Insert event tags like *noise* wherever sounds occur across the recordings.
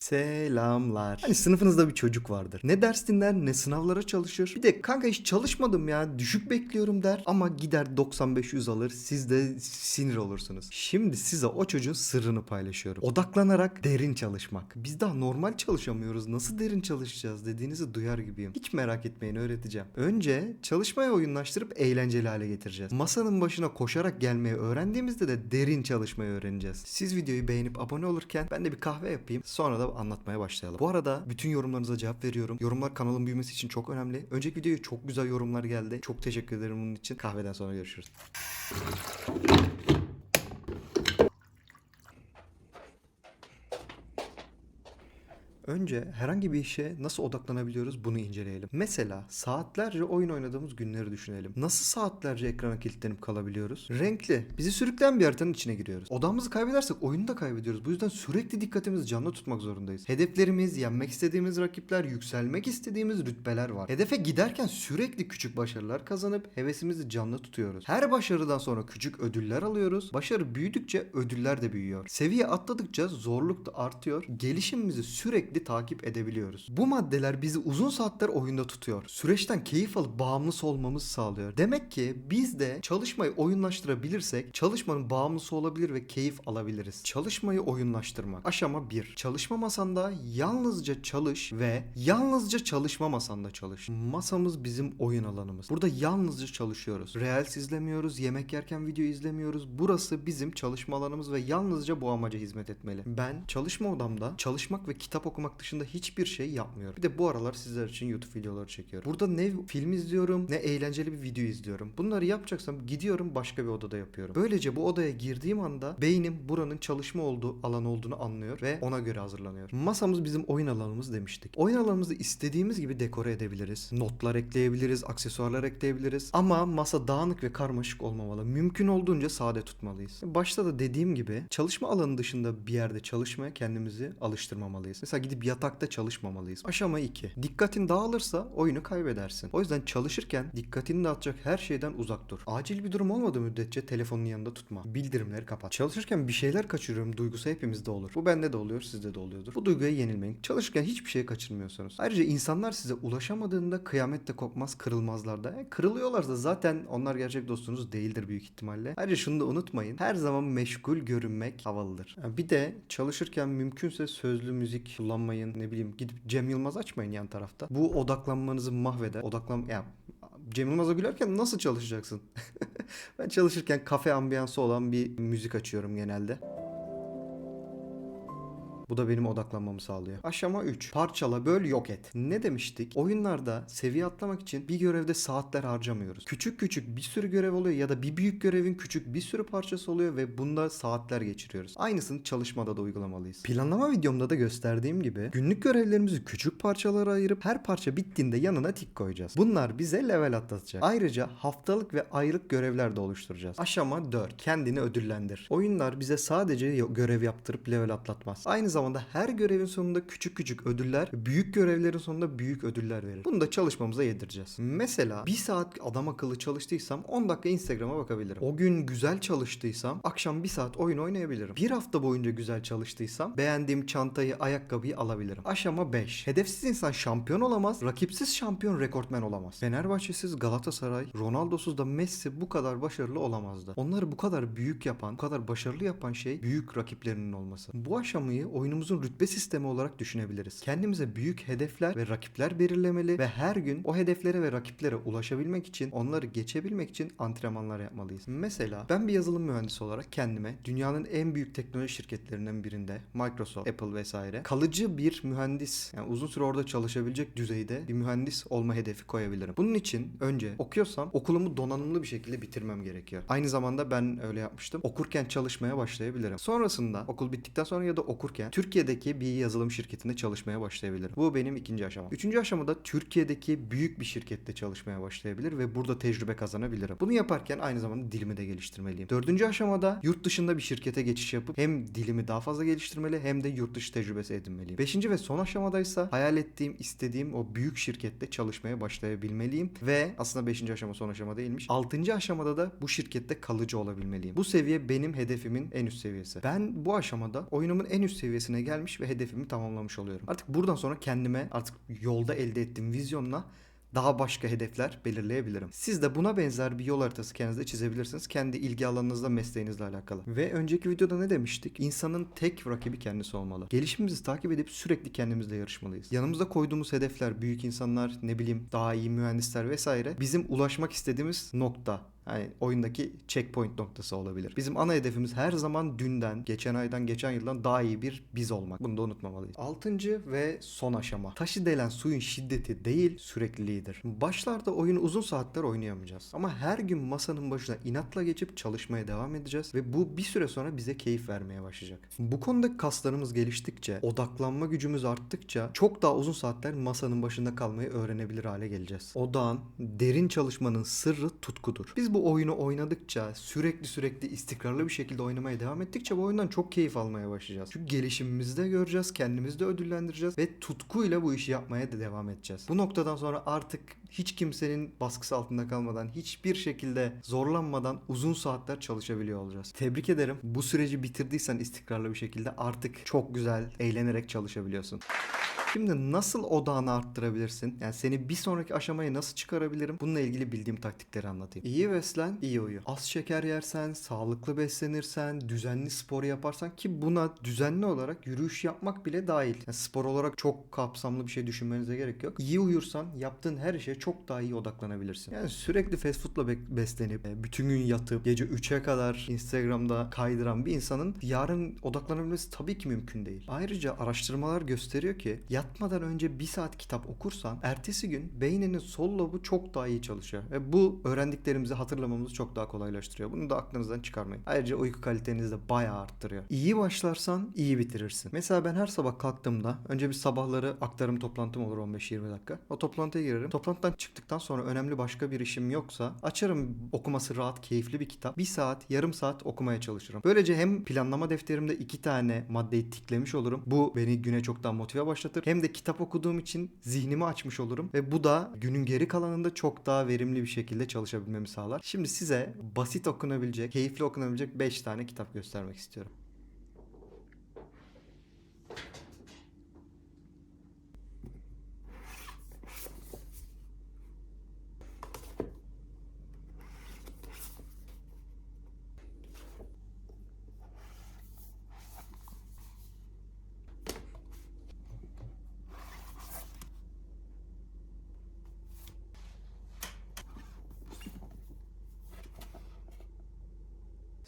Selamlar. Hani sınıfınızda bir çocuk vardır. Ne ders dinler ne sınavlara çalışır. Bir de kanka hiç çalışmadım ya düşük bekliyorum der ama gider 95-100 alır siz de sinir olursunuz. Şimdi size o çocuğun sırrını paylaşıyorum. Odaklanarak derin çalışmak. Biz daha normal çalışamıyoruz nasıl derin çalışacağız dediğinizi duyar gibiyim. Hiç merak etmeyin öğreteceğim. Önce çalışmaya oyunlaştırıp eğlenceli hale getireceğiz. Masanın başına koşarak gelmeyi öğrendiğimizde de derin çalışmayı öğreneceğiz. Siz videoyu beğenip abone olurken ben de bir kahve yapayım sonra da anlatmaya başlayalım. Bu arada bütün yorumlarınıza cevap veriyorum. Yorumlar kanalın büyümesi için çok önemli. Önceki videoya çok güzel yorumlar geldi. Çok teşekkür ederim bunun için. Kahveden sonra görüşürüz. Önce herhangi bir işe nasıl odaklanabiliyoruz bunu inceleyelim. Mesela saatlerce oyun oynadığımız günleri düşünelim. Nasıl saatlerce ekrana kilitlenip kalabiliyoruz? Renkli. Bizi sürükleyen bir haritanın içine giriyoruz. Odamızı kaybedersek oyunu da kaybediyoruz. Bu yüzden sürekli dikkatimizi canlı tutmak zorundayız. Hedeflerimiz, yenmek istediğimiz rakipler, yükselmek istediğimiz rütbeler var. Hedefe giderken sürekli küçük başarılar kazanıp hevesimizi canlı tutuyoruz. Her başarıdan sonra küçük ödüller alıyoruz. Başarı büyüdükçe ödüller de büyüyor. Seviye atladıkça zorluk da artıyor. Gelişimimizi sürekli takip edebiliyoruz. Bu maddeler bizi uzun saatler oyunda tutuyor. Süreçten keyif alıp bağımlısı olmamızı sağlıyor. Demek ki biz de çalışmayı oyunlaştırabilirsek çalışmanın bağımlısı olabilir ve keyif alabiliriz. Çalışmayı oyunlaştırmak. Aşama 1. Çalışma masanda yalnızca çalış ve yalnızca çalışma masanda çalış. Masamız bizim oyun alanımız. Burada yalnızca çalışıyoruz. Reels izlemiyoruz, yemek yerken video izlemiyoruz. Burası bizim çalışma alanımız ve yalnızca bu amaca hizmet etmeli. Ben çalışma odamda çalışmak ve kitap okumak dışında hiçbir şey yapmıyorum. Bir de bu aralar sizler için YouTube videoları çekiyorum. Burada ne film izliyorum ne eğlenceli bir video izliyorum. Bunları yapacaksam gidiyorum başka bir odada yapıyorum. Böylece bu odaya girdiğim anda beynim buranın çalışma olduğu alan olduğunu anlıyor ve ona göre hazırlanıyor. Masamız bizim oyun alanımız demiştik. Oyun alanımızı istediğimiz gibi dekore edebiliriz. Notlar ekleyebiliriz, aksesuarlar ekleyebiliriz. Ama masa dağınık ve karmaşık olmamalı. Mümkün olduğunca sade tutmalıyız. Başta da dediğim gibi çalışma alanı dışında bir yerde çalışmaya kendimizi alıştırmamalıyız. Mesela gidip yatakta çalışmamalıyız. Aşama 2. Dikkatin dağılırsa oyunu kaybedersin. O yüzden çalışırken dikkatini dağıtacak her şeyden uzak dur. Acil bir durum olmadığı müddetçe telefonun yanında tutma. Bildirimleri kapat. Çalışırken bir şeyler kaçırıyorum duygusu hepimizde olur. Bu bende de oluyor, sizde de oluyordur. Bu duyguya yenilmeyin. Çalışırken hiçbir şey kaçırmıyorsunuz. Ayrıca insanlar size ulaşamadığında kıyamet de kopmaz, kırılmazlar da. E, kırılıyorlarsa zaten onlar gerçek dostunuz değildir büyük ihtimalle. Ayrıca şunu da unutmayın. Her zaman meşgul görünmek havalıdır. Yani Bir de çalışırken mümkünse sözlü müzik kullanmayın. Ne bileyim gidip Cem Yılmaz açmayın yan tarafta. Bu odaklanmanızı mahveder. Odaklan ya Cem Yılmaz'a gülerken nasıl çalışacaksın? *laughs* ben çalışırken kafe ambiyansı olan bir müzik açıyorum genelde. Bu da benim odaklanmamı sağlıyor. Aşama 3. Parçala, böl, yok et. Ne demiştik? Oyunlarda seviye atlamak için bir görevde saatler harcamıyoruz. Küçük küçük bir sürü görev oluyor ya da bir büyük görevin küçük bir sürü parçası oluyor ve bunda saatler geçiriyoruz. Aynısını çalışmada da uygulamalıyız. Planlama videomda da gösterdiğim gibi günlük görevlerimizi küçük parçalara ayırıp her parça bittiğinde yanına tik koyacağız. Bunlar bize level atlatacak. Ayrıca haftalık ve aylık görevler de oluşturacağız. Aşama 4. Kendini ödüllendir. Oyunlar bize sadece görev yaptırıp level atlatmaz. Aynı zamanda her görevin sonunda küçük küçük ödüller, büyük görevlerin sonunda büyük ödüller verir. Bunu da çalışmamıza yedireceğiz. Mesela bir saat adam akıllı çalıştıysam 10 dakika Instagram'a bakabilirim. O gün güzel çalıştıysam akşam bir saat oyun oynayabilirim. Bir hafta boyunca güzel çalıştıysam beğendiğim çantayı, ayakkabıyı alabilirim. Aşama 5. Hedefsiz insan şampiyon olamaz, rakipsiz şampiyon rekortmen olamaz. Fenerbahçesiz Galatasaray, Ronaldo'suz da Messi bu kadar başarılı olamazdı. Onları bu kadar büyük yapan, bu kadar başarılı yapan şey büyük rakiplerinin olması. Bu aşamayı oyunumuzun rütbe sistemi olarak düşünebiliriz. Kendimize büyük hedefler ve rakipler belirlemeli ve her gün o hedeflere ve rakiplere ulaşabilmek için, onları geçebilmek için antrenmanlar yapmalıyız. Mesela ben bir yazılım mühendisi olarak kendime dünyanın en büyük teknoloji şirketlerinden birinde Microsoft, Apple vesaire kalıcı bir mühendis, yani uzun süre orada çalışabilecek düzeyde bir mühendis olma hedefi koyabilirim. Bunun için önce okuyorsam okulumu donanımlı bir şekilde bitirmem gerekiyor. Aynı zamanda ben öyle yapmıştım. Okurken çalışmaya başlayabilirim. Sonrasında okul bittikten sonra ya da okurken Türkiye'deki bir yazılım şirketinde çalışmaya başlayabilirim. Bu benim ikinci aşamam. Üçüncü aşamada Türkiye'deki büyük bir şirkette çalışmaya başlayabilir ve burada tecrübe kazanabilirim. Bunu yaparken aynı zamanda dilimi de geliştirmeliyim. Dördüncü aşamada yurt dışında bir şirkete geçiş yapıp hem dilimi daha fazla geliştirmeli hem de yurt dışı tecrübesi edinmeliyim. Beşinci ve son aşamadaysa hayal ettiğim, istediğim o büyük şirkette çalışmaya başlayabilmeliyim ve aslında beşinci aşama son aşama değilmiş. Altıncı aşamada da bu şirkette kalıcı olabilmeliyim. Bu seviye benim hedefimin en üst seviyesi. Ben bu aşamada oyunumun en üst seviyesi seviyesine gelmiş ve hedefimi tamamlamış oluyorum. Artık buradan sonra kendime artık yolda elde ettiğim vizyonla daha başka hedefler belirleyebilirim. Siz de buna benzer bir yol haritası kendinize çizebilirsiniz. Kendi ilgi alanınızla, mesleğinizle alakalı. Ve önceki videoda ne demiştik? İnsanın tek rakibi kendisi olmalı. Gelişimimizi takip edip sürekli kendimizle yarışmalıyız. Yanımızda koyduğumuz hedefler, büyük insanlar, ne bileyim daha iyi mühendisler vesaire bizim ulaşmak istediğimiz nokta. Yani oyundaki checkpoint noktası olabilir. Bizim ana hedefimiz her zaman dünden, geçen aydan, geçen yıldan daha iyi bir biz olmak. Bunu da unutmamalıyız. Altıncı ve son aşama. Taşı delen suyun şiddeti değil, sürekliliğidir. Başlarda oyunu uzun saatler oynayamayacağız. Ama her gün masanın başına inatla geçip çalışmaya devam edeceğiz ve bu bir süre sonra bize keyif vermeye başlayacak. Bu konuda kaslarımız geliştikçe, odaklanma gücümüz arttıkça çok daha uzun saatler masanın başında kalmayı öğrenebilir hale geleceğiz. Odağın, derin çalışmanın sırrı tutkudur. Biz bu oyunu oynadıkça, sürekli sürekli istikrarlı bir şekilde oynamaya devam ettikçe bu oyundan çok keyif almaya başlayacağız. Çünkü gelişimimizi de göreceğiz, kendimizi de ödüllendireceğiz ve tutkuyla bu işi yapmaya da devam edeceğiz. Bu noktadan sonra artık hiç kimsenin baskısı altında kalmadan, hiçbir şekilde zorlanmadan uzun saatler çalışabiliyor olacağız. Tebrik ederim. Bu süreci bitirdiysen istikrarlı bir şekilde artık çok güzel, eğlenerek çalışabiliyorsun. Şimdi nasıl odağını arttırabilirsin? Yani seni bir sonraki aşamaya nasıl çıkarabilirim? Bununla ilgili bildiğim taktikleri anlatayım. İyi beslen, iyi uyu. Az şeker yersen, sağlıklı beslenirsen, düzenli spor yaparsan ki buna düzenli olarak yürüyüş yapmak bile dahil. Yani spor olarak çok kapsamlı bir şey düşünmenize gerek yok. İyi uyursan yaptığın her şeye çok daha iyi odaklanabilirsin. Yani sürekli fast foodla be- beslenip, e, bütün gün yatıp, gece 3'e kadar Instagram'da kaydıran bir insanın yarın odaklanabilmesi tabii ki mümkün değil. Ayrıca araştırmalar gösteriyor ki yatmadan önce bir saat kitap okursan ertesi gün beyninin sol lobu çok daha iyi çalışıyor. Ve bu öğrendiklerimizi hatırlamamızı çok daha kolaylaştırıyor. Bunu da aklınızdan çıkarmayın. Ayrıca uyku kalitenizi de bayağı arttırıyor. İyi başlarsan iyi bitirirsin. Mesela ben her sabah kalktığımda önce bir sabahları aktarım toplantım olur 15-20 dakika. O toplantıya girerim. Toplantıdan çıktıktan sonra önemli başka bir işim yoksa açarım okuması rahat, keyifli bir kitap. Bir saat, yarım saat okumaya çalışırım. Böylece hem planlama defterimde iki tane maddeyi tiklemiş olurum. Bu beni güne çok daha motive başlatır. Hem de kitap okuduğum için zihnimi açmış olurum. Ve bu da günün geri kalanında çok daha verimli bir şekilde çalışabilmemi sağlar. Şimdi size basit okunabilecek, keyifli okunabilecek 5 tane kitap göstermek istiyorum.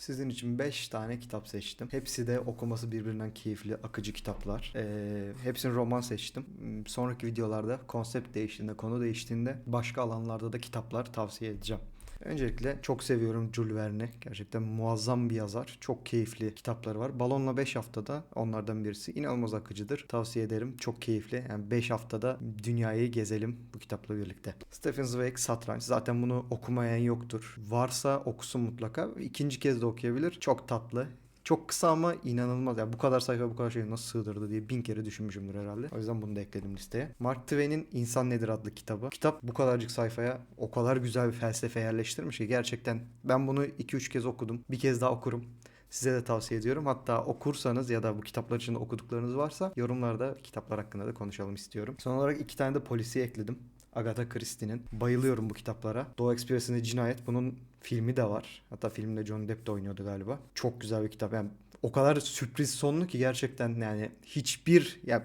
Sizin için 5 tane kitap seçtim. Hepsi de okuması birbirinden keyifli, akıcı kitaplar. Ee, hepsini roman seçtim. Hmm, Sonraki videolarda konsept değiştiğinde, konu değiştiğinde başka alanlarda da kitaplar tavsiye edeceğim. Öncelikle çok seviyorum Jules Verne. Gerçekten muazzam bir yazar. Çok keyifli kitapları var. Balonla 5 haftada onlardan birisi. İnanılmaz akıcıdır. Tavsiye ederim. Çok keyifli. Yani 5 haftada dünyayı gezelim bu kitapla birlikte. Stephen Zweig Satranç. Zaten bunu okumayan yoktur. Varsa okusun mutlaka. İkinci kez de okuyabilir. Çok tatlı. Çok kısa ama inanılmaz. Yani bu kadar sayfa bu kadar şey nasıl sığdırdı diye bin kere düşünmüşümdür herhalde. O yüzden bunu da ekledim listeye. Mark Twain'in İnsan Nedir adlı kitabı. Kitap bu kadarcık sayfaya o kadar güzel bir felsefe yerleştirmiş ki gerçekten ben bunu 2-3 kez okudum. Bir kez daha okurum. Size de tavsiye ediyorum. Hatta okursanız ya da bu kitaplar içinde okuduklarınız varsa yorumlarda kitaplar hakkında da konuşalım istiyorum. Son olarak iki tane de polisi ekledim. Agatha Christie'nin. Bayılıyorum bu kitaplara. Doğu Ekspresi'nde Cinayet. Bunun filmi de var. Hatta filmde Johnny Depp de oynuyordu galiba. Çok güzel bir kitap. Yani o kadar sürpriz sonlu ki gerçekten yani hiçbir ya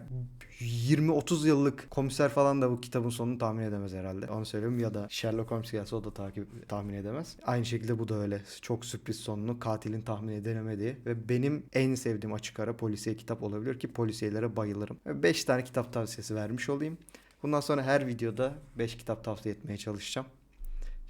20-30 yıllık komiser falan da bu kitabın sonunu tahmin edemez herhalde. Onu söyleyeyim ya da Sherlock Holmes gelse o da takip tahmin edemez. Aynı şekilde bu da öyle. Çok sürpriz sonlu, katilin tahmin edilemediği ve benim en sevdiğim açık ara polisiye kitap olabilir ki polisiyelere bayılırım. 5 tane kitap tavsiyesi vermiş olayım. Bundan sonra her videoda 5 kitap tavsiye etmeye çalışacağım.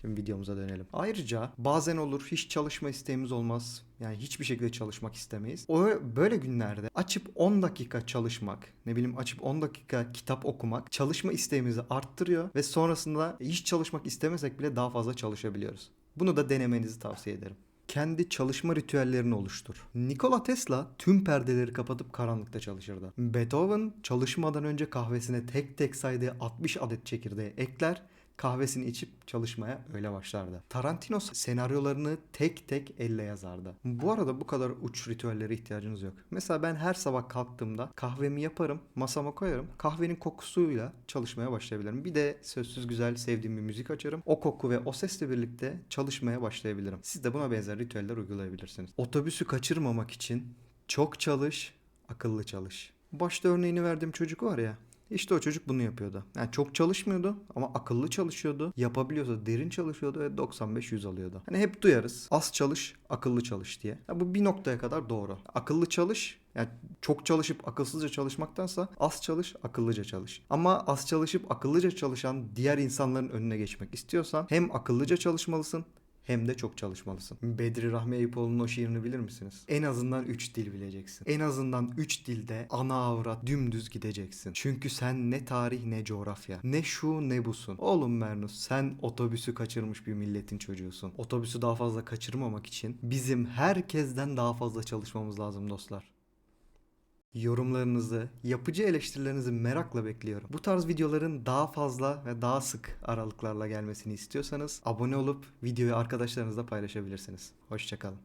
Şimdi videomuza dönelim. Ayrıca bazen olur hiç çalışma isteğimiz olmaz. Yani hiçbir şekilde çalışmak istemeyiz. O böyle günlerde açıp 10 dakika çalışmak, ne bileyim açıp 10 dakika kitap okumak çalışma isteğimizi arttırıyor ve sonrasında hiç çalışmak istemesek bile daha fazla çalışabiliyoruz. Bunu da denemenizi tavsiye ederim. Kendi çalışma ritüellerini oluştur. Nikola Tesla tüm perdeleri kapatıp karanlıkta çalışırdı. Beethoven çalışmadan önce kahvesine tek tek saydığı 60 adet çekirdeği ekler kahvesini içip çalışmaya öyle başlardı. Tarantino senaryolarını tek tek elle yazardı. Bu arada bu kadar uç ritüellere ihtiyacınız yok. Mesela ben her sabah kalktığımda kahvemi yaparım, masama koyarım. Kahvenin kokusuyla çalışmaya başlayabilirim. Bir de sözsüz güzel sevdiğim bir müzik açarım. O koku ve o sesle birlikte çalışmaya başlayabilirim. Siz de buna benzer ritüeller uygulayabilirsiniz. Otobüsü kaçırmamak için çok çalış, akıllı çalış. Başta örneğini verdiğim çocuk var ya. İşte o çocuk bunu yapıyordu. Yani çok çalışmıyordu ama akıllı çalışıyordu. Yapabiliyorsa derin çalışıyordu ve 95-100 alıyordu. Hani hep duyarız. Az çalış, akıllı çalış diye. Ya bu bir noktaya kadar doğru. Akıllı çalış yani çok çalışıp akılsızca çalışmaktansa az çalış, akıllıca çalış. Ama az çalışıp akıllıca çalışan diğer insanların önüne geçmek istiyorsan hem akıllıca çalışmalısın hem de çok çalışmalısın. Bedri Rahmi Eyüpoğlu'nun o şiirini bilir misiniz? En azından 3 dil bileceksin. En azından 3 dilde ana avrat dümdüz gideceksin. Çünkü sen ne tarih ne coğrafya. Ne şu ne busun. Oğlum Mernus sen otobüsü kaçırmış bir milletin çocuğusun. Otobüsü daha fazla kaçırmamak için bizim herkesten daha fazla çalışmamız lazım dostlar. Yorumlarınızı, yapıcı eleştirilerinizi merakla bekliyorum. Bu tarz videoların daha fazla ve daha sık aralıklarla gelmesini istiyorsanız abone olup videoyu arkadaşlarınızla paylaşabilirsiniz. Hoşçakalın.